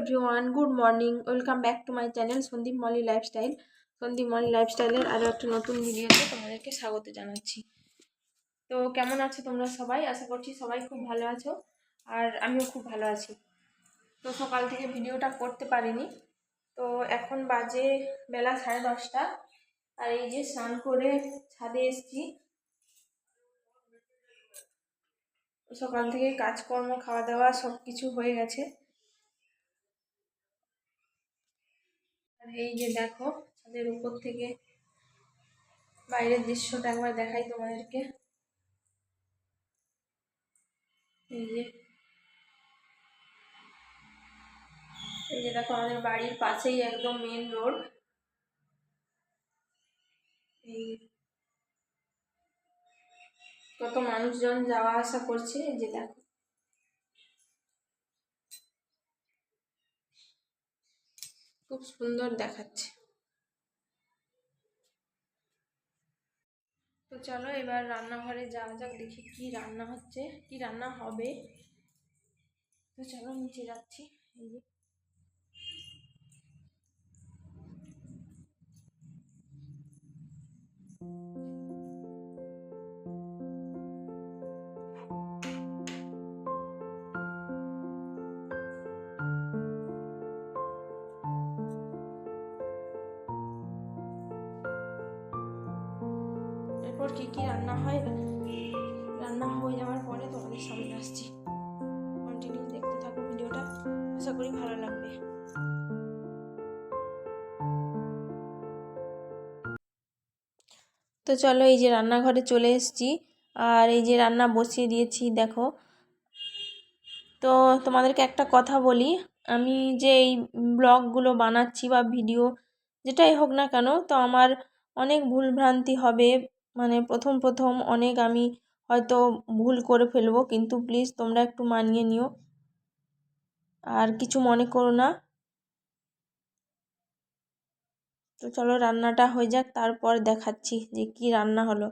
Everyone good morning welcome back to my channel Sandeep Moli lifestyle Sandeep Moli লাইফস্টাইলের আরও একটা নতুন ভিডিওতে তোমাদেরকে স্বাগত জানাচ্ছি। তো কেমন আছো তোমরা সবাই? আশা করছি সবাই খুব ভালো আছো, আর আমিও খুব ভালো আছি। তো সকাল থেকে ভিডিওটা করতে পারিনি। তো এখন বাজে বেলা সাড়ে দশটা, আর এই যে স্নান করে ছাদে এসেছি। সকাল থেকে কাজকর্ম খাওয়া দাওয়া সব কিছু হয়ে গেছে। এই যে দেখো, ছাদের উপর থেকে বাইরের দৃশ্যটা একবার দেখাই তোমাদেরকে। এই যে এই যে দেখো, আমাদের বাড়ির পাশেই একদম মেন রোড এই কত মানুষজন যাওয়া আসা করছে যে দেখো। খুব সুন্দর দেখাচ্ছে। তো চলো এবার রান্নাঘরে যাওয়া যাক, দেখি কি রান্না হচ্ছে, কি রান্না হবে। তো চলো নিচে যাচ্ছি, এই যে। এরপর কি কি রান্না হয়? রান্না হয়ে যাওয়ার পরে তোমাদের সামনে আসছি। কন্টিনিউ দেখতে থাকো ভিডিওটা। আশা করি ভালো লাগবে। তো চলো এই যে রান্নাঘরে চলে এসেছি। আর এই যে রান্না বসিয়ে দিয়েছি, দেখো। তো তোমাদেরকে একটা কথা বলি। আমি যে এই ব্লগগুলো বানাচ্ছি বা ভিডিও, যেটাই হোক না কেন, তো আমার অনেক ভুলভ্রান্তি হবে। মানে প্রথম প্রথম অনেক আমি হয়তো ভুল করে ফেলব, কিন্তু প্লিজ তোমরা একটু মানিয়ে নিও। আর কিছু মনে করো না। তো চলো রান্নাটা হয়ে যাক, তারপর দেখাচ্ছি যে কি রান্না হলো।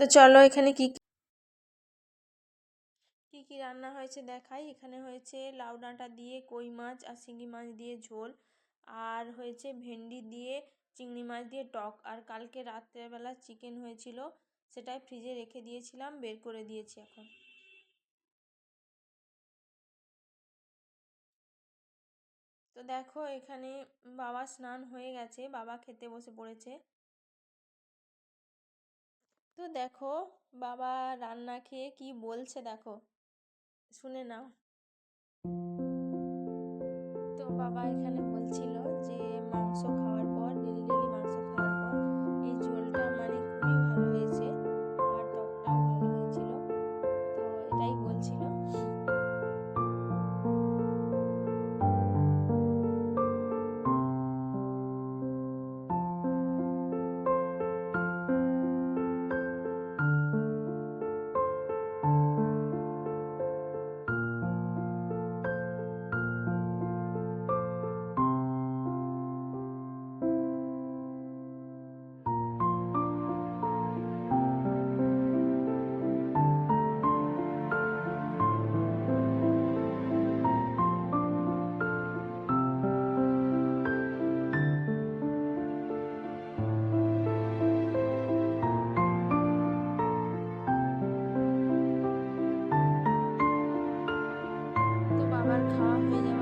তো চলো এখানে কি কি কি রান্না হয়েছে দেখাই। এখানে হয়েছে লাউ ডাঁটা দিয়ে কই মাছ আর শিঙি মাছ দিয়ে ঝোল। আর হয়েছে ভেন্ডি দিয়ে চিংড়ি মাছ দিয়ে টক। আর কালকে রাত্রেবেলা চিকেন হয়েছিল, সেটাই ফ্রিজে রেখে দিয়েছিলাম, বের করে দিয়েছি এখন। তো দেখো এখানে বাবা স্নান হয়ে গেছে, বাবা খেতে বসে পড়েছে। তো দেখো, বাবা রান্না খেয়ে কি বলছে দেখো, শুনে নাও। তো বাবা এখানে বলছিল যে মাংস খাওয়ার rhythm.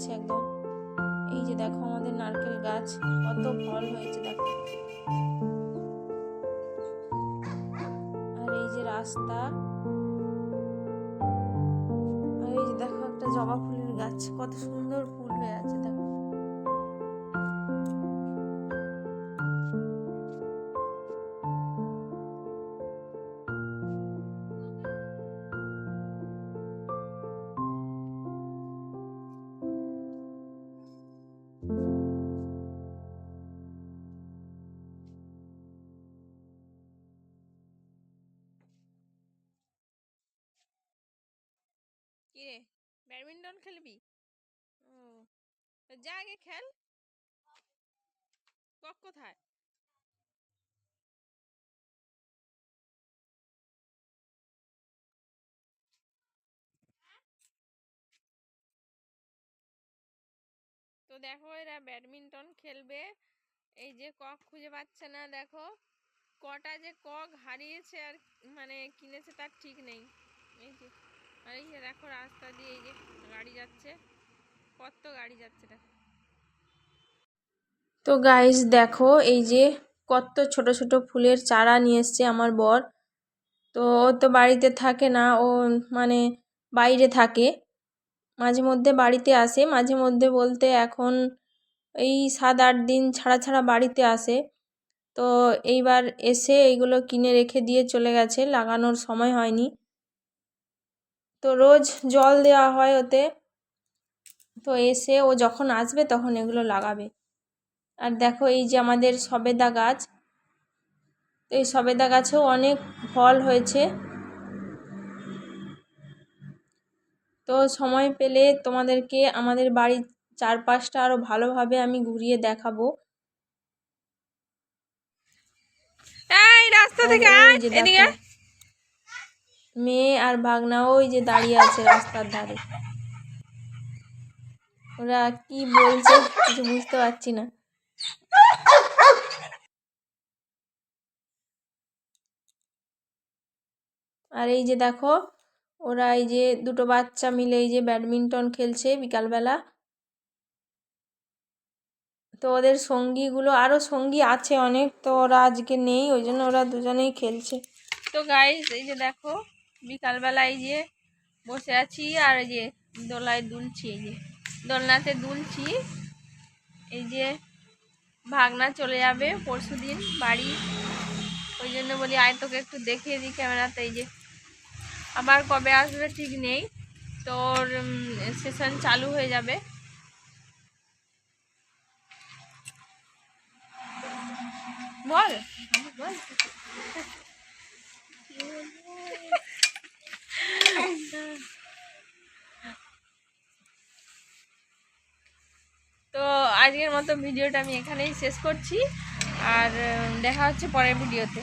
গেছে একদম। এই যে দেখো আমাদের নারকেল গাছ, কত ফল হয়েছে দেখো। আর এই যে রাস্তা, আর এই যে দেখো একটা জবা ফুলের গাছ, কত সুন্দর ফুল হয়ে আছে। দেখো কি রে? ব্যাডমিন্টন খেলবি? ও, তো যা আগে খেল। কক কোথায়? তো দেখো এরা ব্যাডমিন্টন খেলবে। এই যে কক খুঁজে পাচ্ছে না, দেখো। কটা যে কক হারিয়েছে আর মানে কিনেছে তার ঠিক নেই। এই যে এই যে দেখো রাস্তা দিয়ে এই যে গাড়ি যাচ্ছে, কত গাড়ি যাচ্ছে দেখো। তো গাইস দেখো এই যে কত ছোট ছোট ফুলের চারা নিয়ে এসছে আমার বর। তো ও তো বাড়িতে থাকে না, ও মানে বাইরে থাকে, মাঝে মধ্যে বাড়িতে আসে, মাঝে মধ্যে বলতে এখন এই সাত আট দিন ছাড়া ছাড়া বাড়িতে আসে। তো এইবার এসে এইগুলো কিনে রেখে দিয়ে চলে গেছে, লাগানোর সময় হয়নি। তো রোজ জল দেওয়া হয় ওতে। তো এসে ও যখন আসবে তখন এগুলো লাগাবে। আর দেখো এই যে আমাদের সবেদা গাছ এই সবেদা গাছেও অনেক ফল হয়েছে। তো সময় পেলে তোমাদেরকে আমাদের বাড়ির চারপাশটা আরও ভালোভাবে আমি ঘুরিয়ে দেখাবো। এই রাস্তা থেকে এদিকে। মেয়ে আর ভাগনা ওই যে দাঁড়িয়ে আছে রাস্তার ধারে। ওরা কি বলছে কিছু বুঝতে পারছি না। আর এই যে দেখো, ওরা এই যে দুটো বাচ্চা মিলে এই যে ব্যাডমিন্টন খেলছে বিকালবেলা। তো ওদের সঙ্গীগুলো আরও সঙ্গী আছে অনেক, তো ওরা আজকে নেই, ওই জন্য ওরা দুজনেই খেলছে। তো গাইজ এই যে দেখো বিকালবেলা এই যে বসে আছি আর এই যে দোলায় দুলছি, এই যে দোলনাতে দুলছি। এই যে ভাগনা চলে যাবে পরশু দিন বাড়ি। ওই জন্য বলি, আয় তোকে একটু দেখিয়ে দিই ক্যামেরাতে, এই যে আবার কবে আসবে ঠিক নেই। তোর সেশন চালু হয়ে যাবে। বল। বল তো আজকের মতো ভিডিওটা আমি এখানেই শেষ করছি। আর দেখা হচ্ছে পরের ভিডিওতে।